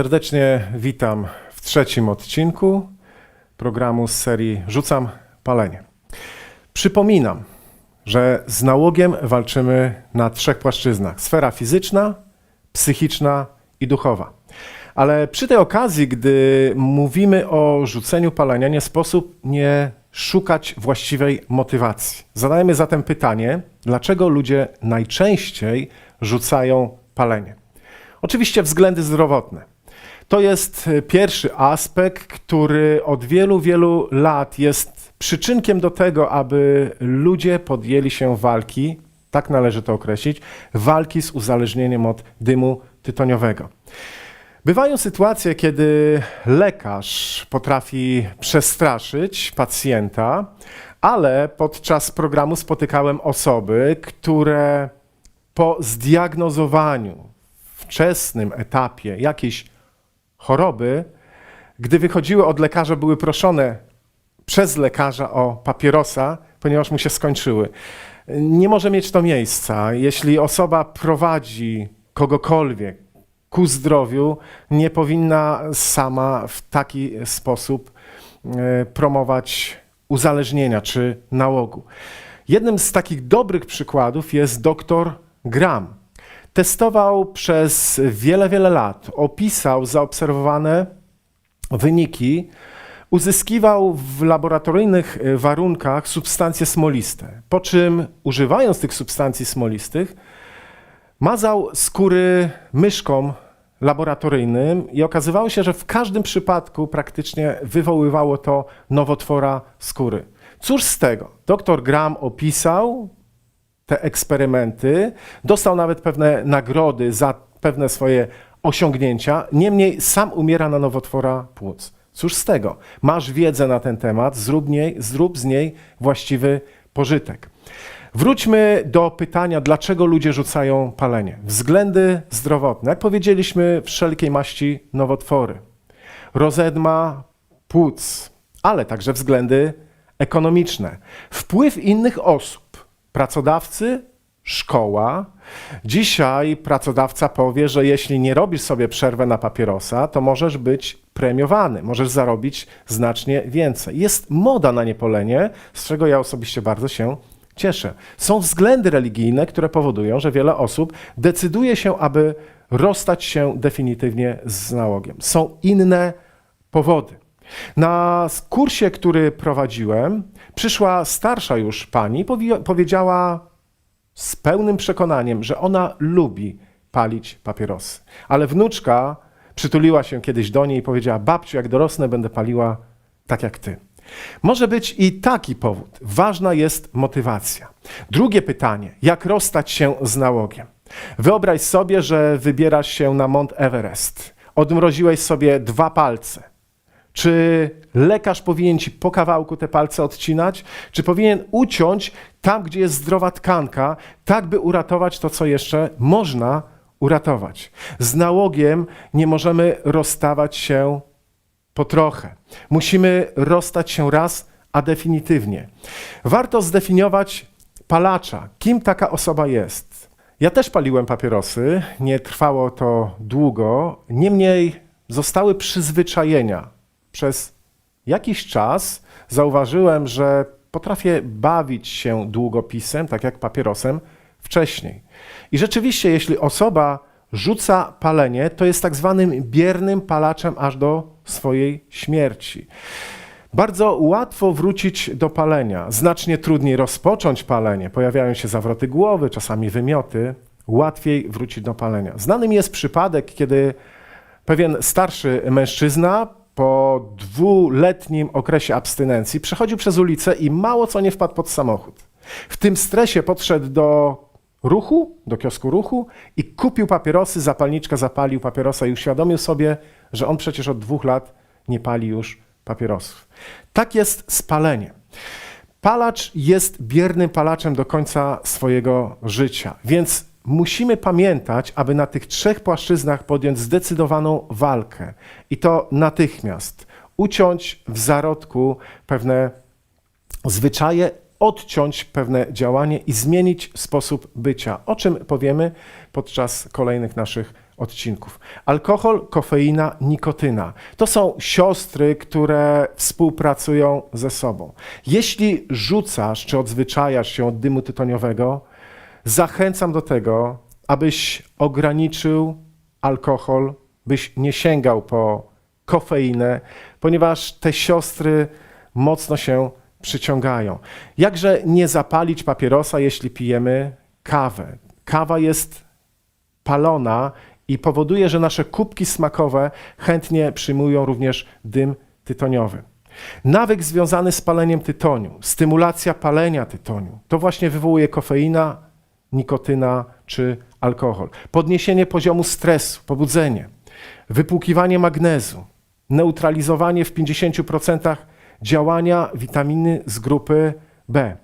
Serdecznie witam w trzecim odcinku programu z serii Rzucam palenie. Przypominam, że z nałogiem walczymy na trzech płaszczyznach: sfera fizyczna, psychiczna i duchowa. Ale przy tej okazji, gdy mówimy o rzuceniu palenia, nie sposób nie szukać właściwej motywacji. Zadajmy zatem pytanie, dlaczego ludzie najczęściej rzucają palenie? Oczywiście względy zdrowotne. To jest e, pierwszy aspekt, który od wielu, wielu lat jest przyczynkiem do tego, aby ludzie podjęli się walki, tak należy to określić, walki z uzależnieniem od dymu tytoniowego. Bywają sytuacje, kiedy lekarz potrafi przestraszyć pacjenta, ale podczas programu spotykałem osoby, które po zdiagnozowaniu wczesnym etapie jakiejś choroby, gdy wychodziły od lekarza, były proszone przez lekarza o papierosa, ponieważ mu się skończyły. Nie może mieć to miejsca. Jeśli osoba prowadzi kogokolwiek ku zdrowiu, nie powinna sama w taki sposób e, promować uzależnienia czy nałogu. Jednym z takich dobrych przykładów jest dr Graham. Testował przez wiele, wiele lat, opisał zaobserwowane wyniki, uzyskiwał w laboratoryjnych e, warunkach substancje smoliste, po czym używając tych substancji smolistych, mazał skóry myszkom laboratoryjnym i okazywało się, że w każdym przypadku praktycznie wywoływało to nowotwora skóry. Cóż z tego? Dr Graham opisał te eksperymenty, dostał nawet pewne nagrody za pewne swoje osiągnięcia, niemniej sam umiera na nowotwora płuc. Cóż z tego? Masz wiedzę na ten temat, zrób, niej, zrób z niej właściwy pożytek. Wróćmy do pytania, dlaczego ludzie rzucają palenie. Względy zdrowotne. Jak powiedzieliśmy, wszelkiej maści nowotwory, rozedma płuc, ale także względy ekonomiczne. Wpływ innych osób, pracodawcy, szkoła. Dzisiaj pracodawca powie, że jeśli nie robisz sobie przerwę na papierosa, to możesz być premiowany, możesz zarobić znacznie więcej. Jest moda na niepolenie, z czego ja osobiście bardzo się cieszę. Są względy religijne, które powodują, że wiele osób decyduje się, aby rozstać się definitywnie z nałogiem. Są inne powody. Na kursie, który prowadziłem, przyszła starsza już pani, powi- powiedziała z pełnym przekonaniem, że ona lubi palić papierosy. Ale wnuczka przytuliła się kiedyś do niej i powiedziała: Babciu, jak dorosnę, będę paliła tak jak ty. Może być i taki powód. Ważna jest motywacja. Drugie pytanie: jak rozstać się z nałogiem? Wyobraź sobie, że wybierasz się na Mont Everest. Odmroziłeś sobie dwa palce. Czy lekarz powinien ci po kawałku te palce odcinać? Czy powinien uciąć tam, gdzie jest zdrowa tkanka, tak by uratować to, co jeszcze można uratować? Z nałogiem nie możemy rozstawać się po trochę. Musimy rozstać się raz, a definitywnie. Warto zdefiniować palacza, kim taka osoba jest. Ja też paliłem papierosy, nie trwało to długo, niemniej zostały przyzwyczajenia. Przez jakiś czas zauważyłem, że potrafię bawić się długopisem, tak jak papierosem wcześniej. I rzeczywiście, jeśli osoba rzuca palenie, to jest tak zwanym biernym palaczem aż do swojej śmierci. Bardzo łatwo wrócić do palenia, znacznie trudniej rozpocząć palenie. Pojawiają się zawroty głowy, czasami wymioty. Łatwiej wrócić do palenia. Znanym jest przypadek, kiedy pewien starszy mężczyzna po dwuletnim okresie abstynencji przechodził przez ulicę i mało co nie wpadł pod samochód. W tym stresie podszedł do ruchu, do kiosku ruchu i kupił papierosy, zapalniczkę zapalił papierosa i uświadomił sobie, że on przecież od dwóch lat nie pali już papierosów. Tak jest z paleniem. Palacz jest biernym palaczem do końca swojego życia, więc musimy pamiętać, aby na tych trzech płaszczyznach podjąć zdecydowaną walkę i to natychmiast. uciąć w zarodku pewne zwyczaje, odciąć pewne działanie i zmienić sposób bycia, o czym powiemy podczas kolejnych naszych odcinków. Alkohol, kofeina, nikotyna to są siostry, które współpracują ze sobą. Jeśli rzucasz czy odzwyczajasz się od dymu tytoniowego, zachęcam do tego, abyś ograniczył alkohol, byś nie sięgał po kofeinę, ponieważ te siostry mocno się przyciągają. Jakże nie zapalić papierosa, jeśli pijemy kawę? Kawa jest palona i powoduje, że nasze kubki smakowe chętnie przyjmują również dym tytoniowy. Nawyk związany z paleniem tytoniu, stymulacja palenia tytoniu, to właśnie wywołuje kofeina, nikotyna czy alkohol. Podniesienie poziomu stresu, pobudzenie, wypłukiwanie magnezu, neutralizowanie w 50% działania witaminy z grupy B.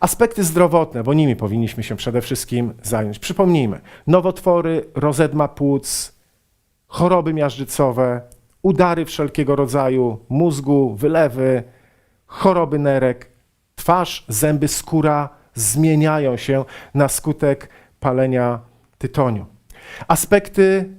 Aspekty zdrowotne, bo nimi powinniśmy się przede wszystkim zająć. Przypomnijmy: nowotwory, rozedma płuc, choroby miażdżycowe, udary wszelkiego rodzaju mózgu, wylewy, choroby nerek, twarz, zęby, skóra zmieniają się na skutek palenia tytoniu. Aspekty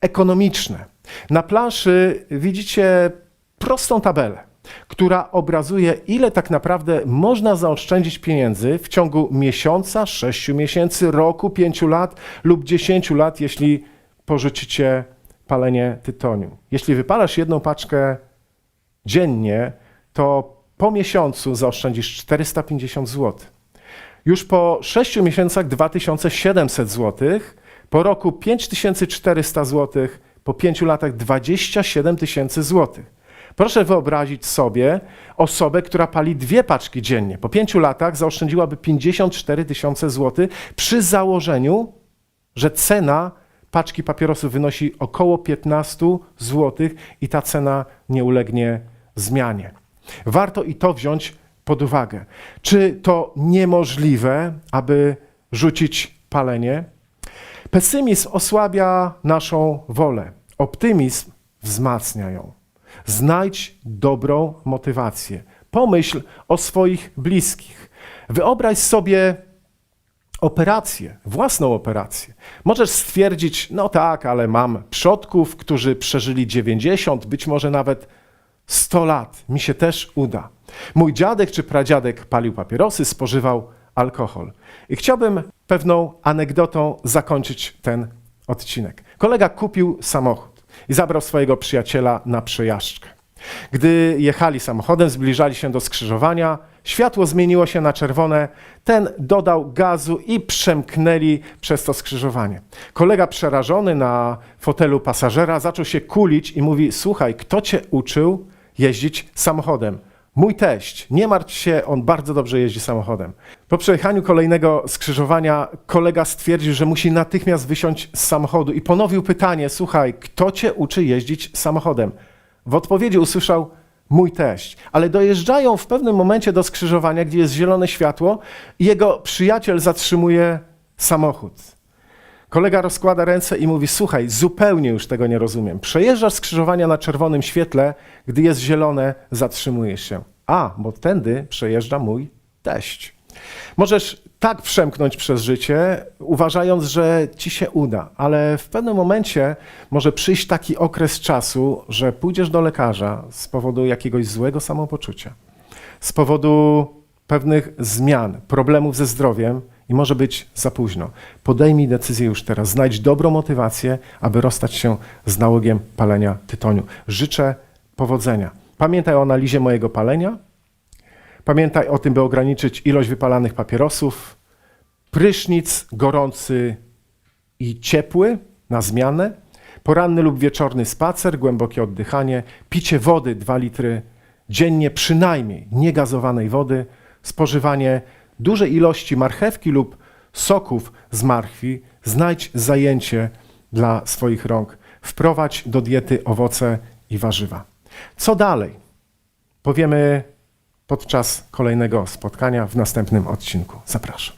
ekonomiczne. Na planszy widzicie prostą tabelę, która obrazuje, ile tak naprawdę można zaoszczędzić pieniędzy w ciągu miesiąca, sześciu miesięcy, roku, pięciu lat lub dziesięciu lat, jeśli porzucicie palenie tytoniu. Jeśli wypalasz jedną paczkę dziennie, to po miesiącu zaoszczędzisz 450 zł. Już po 6 miesiącach 2700 zł, po roku 5400 zł, po 5 latach 27 tysięcy złotych. Proszę wyobrazić sobie osobę, która pali dwie paczki dziennie. Po 5 latach zaoszczędziłaby 54 tysiące złotych przy założeniu, że cena paczki papierosów wynosi około 15 zł i ta cena nie ulegnie zmianie. Warto i to wziąć pod uwagę. Czy to niemożliwe, aby rzucić palenie? Pesymizm osłabia naszą wolę, optymizm wzmacnia ją. Znajdź dobrą motywację. Pomyśl o swoich bliskich. Wyobraź sobie operację, własną operację. Możesz stwierdzić, no tak, ale mam przodków, którzy przeżyli 90, być może nawet 100 lat. Mi się też uda. Mój dziadek czy pradziadek palił papierosy, spożywał alkohol. I chciałbym pewną anegdotą zakończyć ten odcinek. Kolega kupił samochód i zabrał swojego przyjaciela na przejażdżkę. Gdy jechali samochodem, zbliżali się do skrzyżowania, światło zmieniło się na czerwone, ten dodał gazu i przemknęli przez to skrzyżowanie. Kolega przerażony na fotelu pasażera zaczął się kulić i mówi: Słuchaj, kto cię uczył jeździć samochodem? Mój teść, nie martw się, on bardzo dobrze jeździ samochodem. Po przejechaniu kolejnego skrzyżowania kolega stwierdził, że musi natychmiast wysiąść z samochodu i ponowił pytanie: Słuchaj, kto cię uczy jeździć samochodem? W odpowiedzi usłyszał mój teść. Ale dojeżdżają w pewnym momencie do skrzyżowania, gdzie jest zielone światło, i jego przyjaciel zatrzymuje samochód. Kolega rozkłada ręce i mówi: Słuchaj, zupełnie już tego nie rozumiem. Przejeżdżasz skrzyżowania na czerwonym świetle, gdy jest zielone, zatrzymujesz się. A, bo tędy przejeżdża mój teść. Możesz tak przemknąć przez życie, uważając, że ci się uda, ale w pewnym momencie może przyjść taki okres czasu, że pójdziesz do lekarza z powodu jakiegoś złego samopoczucia, z powodu pewnych zmian, problemów ze zdrowiem i może być za późno. Podejmij decyzję już teraz, znajdź dobrą motywację, aby rozstać się z nałogiem palenia tytoniu. Życzę powodzenia. Pamiętaj o analizie mojego palenia, Pamiętaj o tym, by ograniczyć ilość wypalanych papierosów. Prysznic gorący i ciepły na zmianę. Poranny lub wieczorny spacer, głębokie oddychanie, picie wody 2 litry dziennie, przynajmniej niegazowanej wody, spożywanie dużej ilości marchewki lub soków z marchwi. Znajdź zajęcie dla swoich rąk. Wprowadź do diety owoce i warzywa. Co dalej? Powiemy podczas kolejnego spotkania w następnym odcinku. Zapraszam.